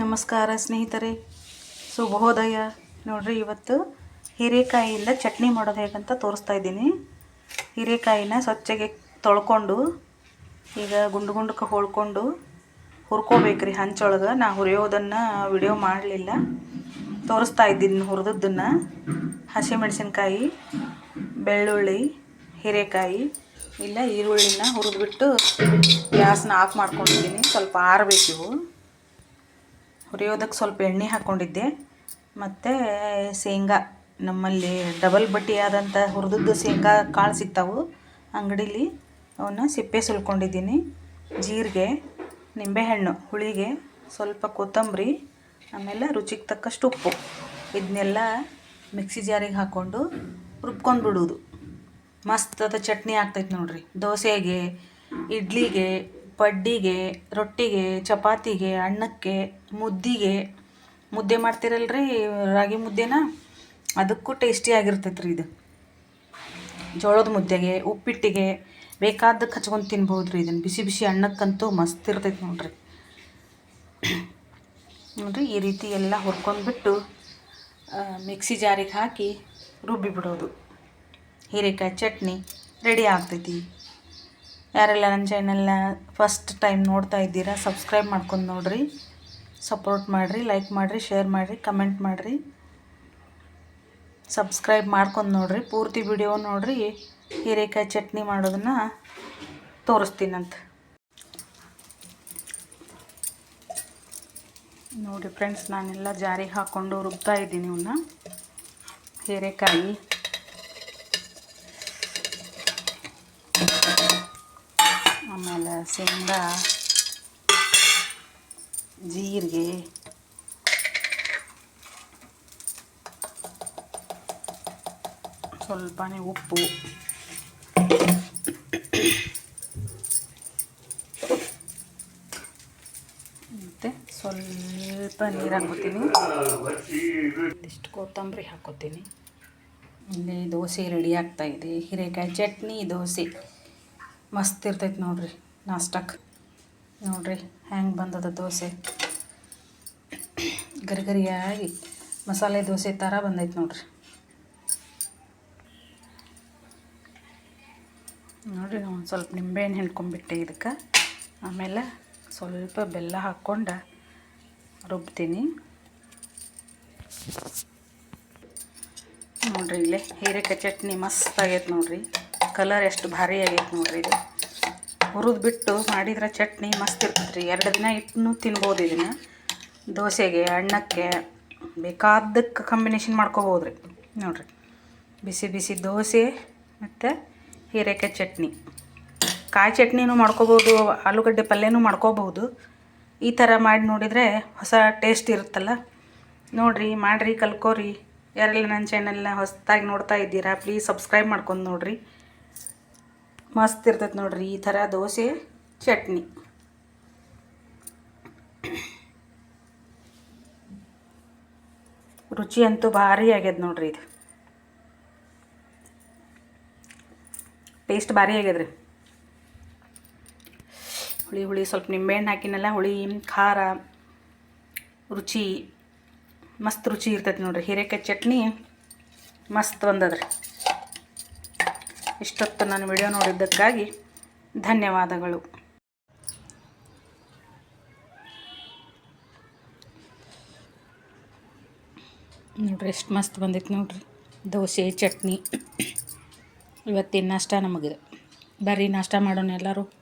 ನಮಸ್ಕಾರ ಸ್ನೇಹಿತರೆ. ಶುಭೋದಯ. ನೋಡ್ರಿ, ಇವತ್ತು ಹೀರೆಕಾಯಿಯಿಂದ ಚಟ್ನಿ ಮಾಡೋದು ಹೇಗಂತ ತೋರಿಸ್ತಾ ಇದ್ದೀನಿ. ಹೀರೆಕಾಯಿನ ಸ್ವಚ್ಛಗೆ ತೊಳ್ಕೊಂಡು, ಈಗ ಗುಂಡು ಗುಂಡಕ್ಕೆ ಹೋಳ್ಕೊಂಡು ಹುರ್ಕೋಬೇಕ್ರಿ ಹಂಚೊಳಗೆ. ನಾ ಹುರಿಯೋದನ್ನು ವಿಡಿಯೋ ಮಾಡಲಿಲ್ಲ. ತೋರಿಸ್ತಾ ಇದ್ದೀನಿ ಹುರಿದದ್ದನ್ನು. ಹಸಿಮೆಣಸಿನ್ಕಾಯಿ, ಬೆಳ್ಳುಳ್ಳಿ, ಹೀರೆಕಾಯಿ, ಇಲ್ಲ ಈರುಳ್ಳಿನ ಹುರಿದ್ಬಿಟ್ಟು ಗ್ಯಾಸ್ನ ಆಫ್ ಮಾಡ್ಕೊಂಡಿದ್ದೀನಿ. ಸ್ವಲ್ಪ ಆರಬೇಕಿವು ಹುರಿಯೋದಕ್ಕೆ ಸ್ವಲ್ಪ ಎಣ್ಣೆ ಹಾಕ್ಕೊಂಡಿದ್ದೆ ಮತ್ತು ಶೇಂಗಾ, ನಮ್ಮಲ್ಲಿ ಡಬಲ್ ಬಟ್ಟಿಯಾದಂಥ ಹುರಿದದ್ದು ಶೇಂಗಾ ಕಾಳು ಸಿಗ್ತಾವು. ಅಂಗಡೀಲಿ ಅವನ್ನ ಸಿಪ್ಪೆ ಸುಲ್ಕೊಂಡಿದ್ದೀನಿ. ಜೀರಿಗೆ, ನಿಂಬೆಹಣ್ಣು, ಹುಳಿಗೆ, ಸ್ವಲ್ಪ ಕೊತ್ತಂಬರಿ, ಆಮೇಲೆ ರುಚಿಗೆ ತಕ್ಕಷ್ಟು ಉಪ್ಪು. ಇದನ್ನೆಲ್ಲ ಮಿಕ್ಸಿ ಜಾರಿಗೆ ಹಾಕ್ಕೊಂಡು ರುಬ್ಕೊಂಡು ಬಿಡೋದು. ಮಸ್ತ್ ಚಟ್ನಿ ಆಗ್ತೈತೆ ನೋಡ್ರಿ. ದೋಸೆಗೆ, ಇಡ್ಲಿಗೆ ಪಡ್ಡಿಗೆ ರೊಟ್ಟಿಗೆ, ಚಪಾತಿಗೆ, ಅನ್ನಕ್ಕೆ, ಮುದ್ದಿಗೆ. ಮುದ್ದೆ ಮಾಡ್ತಿರಲ್ರಿ ರಾಗಿ ಮುದ್ದೆನ? ಅದಕ್ಕೂ ಟೇಸ್ಟಿ ಆಗಿರ್ತೈತೆ ರೀ ಇದು. ಜೋಳದ ಮುದ್ದೆಗೆ, ಉಪ್ಪಿಟ್ಟಿಗೆ ಬೇಕಾದಕ್ಕೆ ಹಚ್ಕೊಂಡು ತಿನ್ಬೋದು ರೀ ಇದನ್ನು ಬಿಸಿ ಬಿಸಿ ಅನ್ನಕ್ಕಂತೂ ಮಸ್ತ್ ಇರ್ತೈತೆ ನೋಡ್ರಿ. ನೋಡ್ರಿ ಈ ರೀತಿ ಎಲ್ಲ ಹುರ್ಕೊಂಡ್ಬಿಟ್ಟು ಮಿಕ್ಸಿ ಜಾರಿಗೆ ಹಾಕಿ ರುಬ್ಬಿ ಬಿಡೋದು ಹೀರೆಕಾಯಿ ಚಟ್ನಿ ರೆಡಿ ಆಗ್ತೈತಿ. ಯಾರೆಲ್ಲ ನನ್ನ ಚಾನಲ್ನ ಫಸ್ಟ್ ಟೈಮ್ ನೋಡ್ತಾ ಇದ್ದೀರಾ ಸಬ್ಸ್ಕ್ರೈಬ್ ಮಾಡ್ಕೊಂಡು ನೋಡಿರಿ. ಸಪೋರ್ಟ್ ಮಾಡಿರಿ ಲೈಕ್ ಮಾಡಿರಿ ಶೇರ್ ಮಾಡಿರಿ ಕಮೆಂಟ್ ಮಾಡಿರಿ. ಸಬ್ಸ್ಕ್ರೈಬ್ ಮಾಡ್ಕೊಂಡು ನೋಡಿರಿ. ಪೂರ್ತಿ ವಿಡಿಯೋ ನೋಡಿರಿ. ಹೀರೆಕಾಯಿ ಚಟ್ನಿ ಮಾಡೋದನ್ನು ತೋರಿಸ್ತೀನಂತ ನೋಡಿ ಫ್ರೆಂಡ್ಸ್ ನಾನೆಲ್ಲ ಜಾರಿಗೆ ಹಾಕ್ಕೊಂಡು ರುಬ್ತಾ ಇದ್ದೀನಿ ಇವನ್ನ ಹೀರೆಕಾಯಿ ಆಮೇಲೆ ಶೇಂಗಾ ಜೀರಿಗೆ, ಸ್ವಲ್ಪನೇ ಉಪ್ಪು. ಮತ್ತು ಸ್ವಲ್ಪ ನೀರು ಹಾಕೋತೀನಿ ಇಷ್ಟು ಕೊತ್ತಂಬರಿ ಹಾಕೋತೀನಿ ಇಲ್ಲಿ ದೋಸೆ ರೆಡಿ ಆಗ್ತಾಯಿದೆ ಹೀರೆಕಾಯಿ ಚಟ್ನಿ, ದೋಸೆ. ಮಸ್ತ್ ಇರ್ತೈತೆ ನೋಡ್ರಿ. ನಾಷ್ಟಕ್ಕೆ ನೋಡ್ರಿ, ಹ್ಯಾಂಗೆ ಬಂದದ ದೋಸೆ. ಗರಿಗರಿಯಾಗಿ ಮಸಾಲೆ ದೋಸೆ ಥರ ಬಂದೈತೆ ನೋಡ್ರಿ. ನೋಡ್ರಿ ಒಂದು ಸ್ವಲ್ಪ ನಿಂಬೆಹಣ್ಣು ಹಿಂಡ್ಕೊಂಡ್ಬಿಟ್ಟೆ ಇದಕ್ಕೆ. ಆಮೇಲೆ ಸ್ವಲ್ಪ ಬೆಲ್ಲ ಹಾಕ್ಕೊಂಡು ರುಬ್ತೀನಿ. ನೋಡ್ರಿ, ಇಲ್ಲೇ ಹೀರೆಕಾಯಿ ಚಟ್ನಿ ಮಸ್ತ್ ಆಗೈತೆ ನೋಡ್ರಿ. ಕಲರ್ ಎಷ್ಟು ಭಾರಿ ಆಗೈತೆ ನೋಡ್ರಿ ಇದು. ಹುರಿದು ಬಿಟ್ಟು ಮಾಡಿದ್ರೆ ಚಟ್ನಿ ಮಸ್ತ್ ಇರ್ತದೆ ರೀ ಎರಡು ದಿನ ಇಟ್ಟು ತಿನ್ಬೋದು ಇದನ್ನು. ದೋಸೆಗೆ, ಅನ್ನಕ್ಕೆ ಬೇಕಾದಕ್ಕೆ ಕಾಂಬಿನೇಷನ್ ಮಾಡ್ಕೋಬೋದು ರೀ ನೋಡಿರಿ. ಬಿಸಿ ಬಿಸಿ ದೋಸೆ ಮತ್ತು ಹೀರೆಕಾಯಿ ಚಟ್ನಿ. ಕಾಯಿ ಚಟ್ನಿನೂ ಮಾಡ್ಕೋಬೋದು, ಆಲೂಗಡ್ಡೆ ಪಲ್ಯನೂ ಮಾಡ್ಕೋಬೋದು. ಈ ಥರ ಮಾಡಿ ನೋಡಿದರೆ ಹೊಸ ಟೇಸ್ಟ್ ಇರುತ್ತಲ್ಲ. ನೋಡಿರಿ, ಮಾಡಿರಿ, ಕಲ್ಕೋರಿ. ಯಾರೆಲ್ಲ ನನ್ನ ಚಾನಲ್ನ ಹೊಸದಾಗಿ ನೋಡ್ತಾ ಇದ್ದೀರಾ ಪ್ಲೀಸ್ ಸಬ್ಸ್ಕ್ರೈಬ್ ಮಾಡ್ಕೊಂಡು ನೋಡಿರಿ. ಮಸ್ತ್ ಇರ್ತೈತೆ ನೋಡ್ರಿ ಈ ಥರ ದೋಸೆ, ಚಟ್ನಿ. ರುಚಿ ಅಂತೂ ಭಾರಿ ಆಗ್ಯದ ನೋಡ್ರಿ ಇದು. ಟೇಸ್ಟ್ ಭಾರಿ ಆಗ್ಯದ್ರಿ. ಹುಳಿ ಹುಳಿ ಸ್ವಲ್ಪ ನಿಂಬೆಹಣ್ಣು ಹಾಕಿನಲ್ಲ, ಹುಳಿ, ಖಾರ, ರುಚಿ, ಮಸ್ತ್ ರುಚಿ ಇರ್ತೈತಿ ನೋಡ್ರಿ. ಹೀರೆಕಾಯಿ ಚಟ್ನಿ ಮಸ್ತ್ ಬಂದದ್ರಿ. ಇಷ್ಟೊತ್ತು ನಾನು ವಿಡಿಯೋ ನೋಡಿದ್ದಕ್ಕಾಗಿ ಧನ್ಯವಾದಗಳು. ನೋಡ್ರಿ ಎಷ್ಟು ಮಸ್ತ್ ಬಂದಿತ್ತು ನೋಡ್ರಿ. ದೋಸೆ, ಚಟ್ನಿ. ಇವತ್ತಿನ ನಾಷ್ಟ ನಮಗೆ ಬರೀ ನಾಷ್ಟ ಮಾಡೋಣ ಎಲ್ಲರೂ.